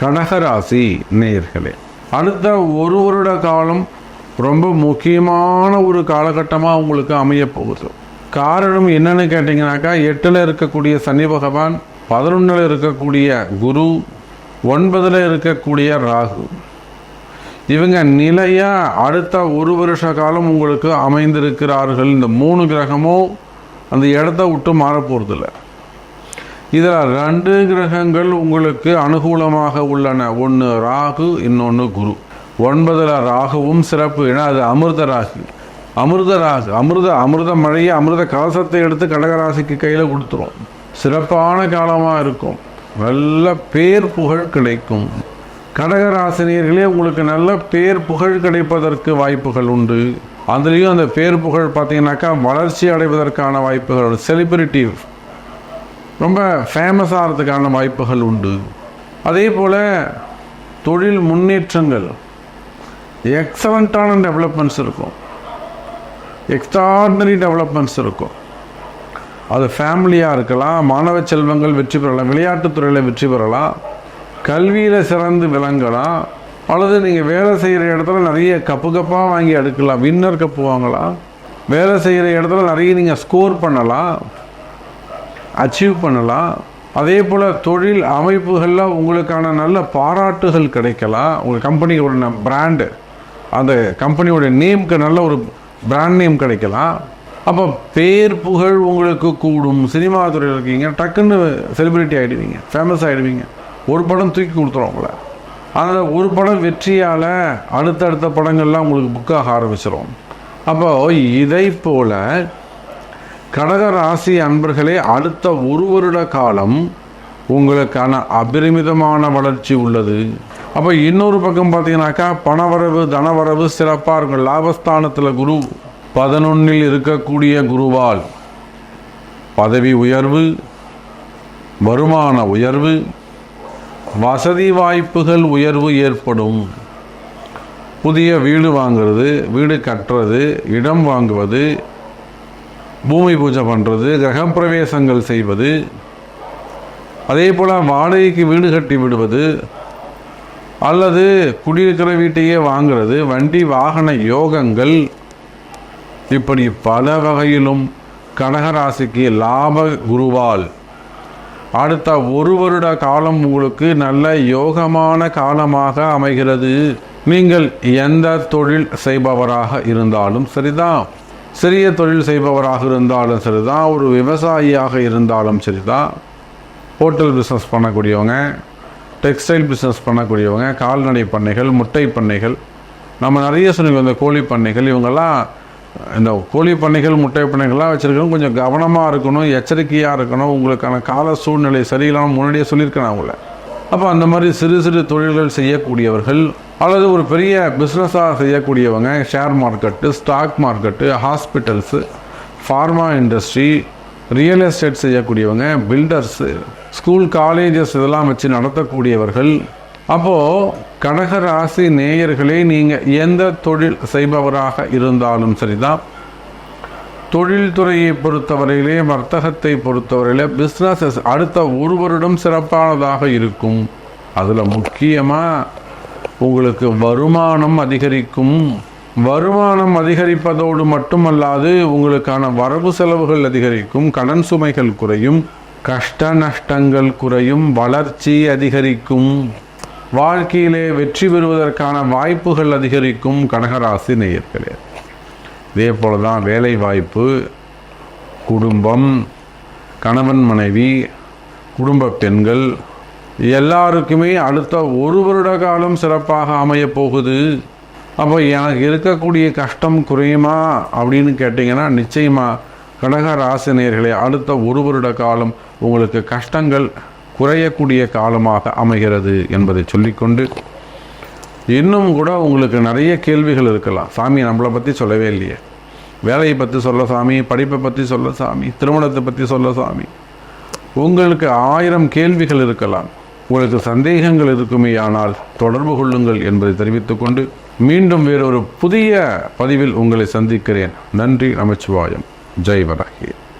கடகராசி நேயர்களே அடுத்த ஒரு வருட காலம் ரொம்ப முக்கியமான ஒரு காலகட்டமாக உங்களுக்கு அமைய போகுது. காரணம் என்னன்னு கேட்டிங்கனாக்கா எட்டில் இருக்கக்கூடிய சனி பகவான் பதினொன்றில் இருக்கக்கூடிய குரு ஒன்பதில் இருக்கக்கூடிய ராகு. இவங்க நிலையாக அடுத்த ஒரு வருஷ காலம் உங்களுக்கு அமைந்திருக்கிறார்கள். இந்த மூணு கிரகமும் அந்த இடத்த விட்டு மாறப்போகிறதில்லை போகிறதில்ல இதில் ரெண்டு கிரகங்கள் உங்களுக்கு அனுகூலமாக உள்ளன. ஒன்று ராகு இன்னொன்று குரு. ஒன்பதில் ராகுவும் சிறப்பு. ஏன்னா அது அமிர்த ராகு அமிர்த ராகு அமிர்த அமிர்த மழையை அமிர்த கலசத்தை எடுத்து கடகராசிக்கு கையில் கொடுத்துரும். சிறப்பான காலமாக இருக்கும். நல்ல பேர் புகழ் கிடைக்கும். கடகராசினியர்களே உங்களுக்கு நல்ல பேர் புகழ் கிடைப்பதற்கு வாய்ப்புகள் உண்டு. அதுலேயும் அந்த பேர் புகழ் பார்த்தீங்கன்னாக்கா வளர்ச்சி அடைவதற்கான வாய்ப்புகள் செலிபிரிட்டி ரொம்ப ஃபேமஸ் ஆகிறதுக்கான வாய்ப்புகள் உண்டு. அதே போல் தொழில் முன்னேற்றங்கள். எக்ஸலண்ட்டான டெவலப்மெண்ட்ஸ் இருக்கும். எக்ஸ்ட்ராடினரி டெவலப்மெண்ட்ஸ் இருக்கும். அது ஃபேமிலியாக இருக்கலாம் மாணவ செல்வங்கள் வெற்றி பெறலாம் விளையாட்டுத்துறையில் வெற்றி பெறலாம் கல்வியில் சிறந்து விளங்கலாம் அல்லது நீங்கள் வேலை செய்கிற இடத்துல நிறைய கப்பு கப்பாக வாங்கி எடுக்கலாம் வின்னர் கப்பு வாங்கலாம் வேலை செய்கிற இடத்துல நிறைய நீங்கள் ஸ்கோர் பண்ணலாம் அச்சீவ் பண்ணலாம் அதே போல் தொழில் அமைப்புகளில் உங்களுக்கான நல்ல பாராட்டுகள் கிடைக்கலாம் உங்கள் கம்பெனியோட பிராண்டு அந்த கம்பெனியோட நேம்க்கு நல்ல ஒரு பிராண்ட் நேம் கிடைக்கலாம் அப்போ பேர் புகழ் உங்களுக்கு கூடும். சினிமா துறையில் இருக்கீங்க டக்குன்னு செலிப்ரிட்டி ஆகிடுவீங்க ஃபேமஸ் ஆகிடுவீங்க ஒரு படம் தூக்கி கொடுத்துரும் உங்களை. அதனால் ஒரு படம் வெற்றியால் அடுத்தடுத்த படங்கள்லாம் உங்களுக்கு புக்காக ஆரம்பிச்சிடும் அப்போது இதை போல் கடக ராசி அன்பர்களே அடுத்த ஒரு வருட காலம் உங்களுக்கான அபரிமிதமான வளர்ச்சி உள்ளது. அப்போ இன்னொரு பக்கம் பார்த்தீங்கன்னாக்கா பணவரவு தனவரவு சிறப்பாக இருக்கும். லாபஸ்தானத்தில் குரு பதினொன்னில் இருக்கக்கூடிய குருவால் பதவி உயர்வு வருமான உயர்வு வசதி வாய்ப்புகள் உயர்வு ஏற்படும். புதிய வீடு வாங்கிறது வீடு கட்டுறது இடம் வாங்குவது பூமி பூஜை பண்ணுறது கிரகப்பிரவேசங்கள் செய்வது அதே போல் வாடகைக்கு வீடு கட்டி விடுவது அல்லது குடியிருக்கிற வீட்டையே வாங்கிறது வண்டி வாகன யோகங்கள் இப்படி பல வகையிலும் கடகராசிக்கு லாப குருவால். அடுத்த ஒரு வருட காலம் உங்களுக்கு நல்ல யோகமான காலமாக அமைகிறது. நீங்கள் எந்த தொழில் செய்பவராக இருந்தாலும் சரிதான். சிறிய தொழில் செய்பவராக இருந்தாலும் சரிதான் ஒரு விவசாயியாக இருந்தாலும் சரிதான். ஹோட்டல் பிஸ்னஸ் பண்ணக்கூடியவங்க டெக்ஸ்டைல் பிஸ்னஸ் பண்ணக்கூடியவங்க கால்நடை பண்ணைகள் முட்டை பண்ணைகள் நம்ம நிறைய சொன்னீங்க இந்த கோழி பண்ணைகள் இவங்கெல்லாம் இந்த கோழி பண்ணைகள் முட்டை பண்ணைகள்லாம் வச்சுருக்கணும் கொஞ்சம் கவனமாக இருக்கணும் எச்சரிக்கையாக இருக்கணும் உங்களுக்கான கால சூழ்நிலை சரியில்லாமல் முன்னாடியே சொல்லியிருக்கேன் அவங்கள அப்போ அந்த மாதிரி சிறு சிறு தொழில்கள் செய்யக்கூடியவர்கள் அல்லது ஒரு பெரிய பிஸ்னஸாக செய்யக்கூடியவங்க share market stock market hospitals pharma industry real estate செய்யக்கூடியவங்க பில்டர்ஸு ஸ்கூல் காலேஜஸ் இதெல்லாம் வச்சு நடத்தக்கூடியவர்கள். அப்போது கனகராசி நேயர்களே நீங்கள் எந்த தொழில் செய்பவராக இருந்தாலும் சரிதான். தொழில்துறையை பொறுத்தவரையிலே வர்த்தகத்தை பொறுத்தவரையிலே பிஸ்னஸஸ் அடுத்த ஒரு வருடம் சிறப்பானதாக இருக்கும். அதில் முக்கியமாக உங்களுக்கு வருமானம் அதிகரிக்கும். வருமானம் அதிகரிப்பதோடு மட்டுமல்லாது உங்களுக்கான வரவு செலவுகள் அதிகரிக்கும். கடன் சுமைகள் குறையும். கஷ்ட நஷ்டங்கள் குறையும். வளர்ச்சி அதிகரிக்கும். வாழ்க்கையிலே வெற்றி பெறுவதற்கான வாய்ப்புகள் அதிகரிக்கும். கடகராசி நேயர்களே. இதே போல தான் வேலைவாய்ப்பு குடும்பம் கணவன் மனைவி குடும்ப பெண்கள் எல்லாருக்குமே அடுத்த ஒரு வருட காலம் சிறப்பாக அமையப் போகுது. அப்போ எனக்கு இருக்கக்கூடிய கஷ்டம் குறையுமா அப்படின்னு கேட்டிங்கன்னா நிச்சயமாக கடக ராசினியர்களே அடுத்த ஒரு வருட காலம் உங்களுக்கு கஷ்டங்கள் குறையக்கூடிய காலமாக அமைகிறது என்பதை சொல்லிக்கொண்டு இன்னும் கூட உங்களுக்கு நிறைய கேள்விகள் இருக்கலாம். சாமி நம்மளை பற்றி சொல்லவே இல்லையே. வேலையை பற்றி சொல்ல சாமி படிப்பை பற்றி சொல்ல சாமி திருமணத்தை பற்றி சொல்ல சாமி. உங்களுக்கு ஆயிரம் கேள்விகள் இருக்கலாம். உங்களுக்கு சந்தேகங்கள் இருக்குமே ஆனால் தொடர்பு கொள்ளுங்கள் என்பதை தெரிவித்துக்கொண்டு மீண்டும் வேறொரு புதிய பதிவில் உங்களை சந்திக்கிறேன். நன்றி நமச்சிவாயம். ஜெய் வராகி.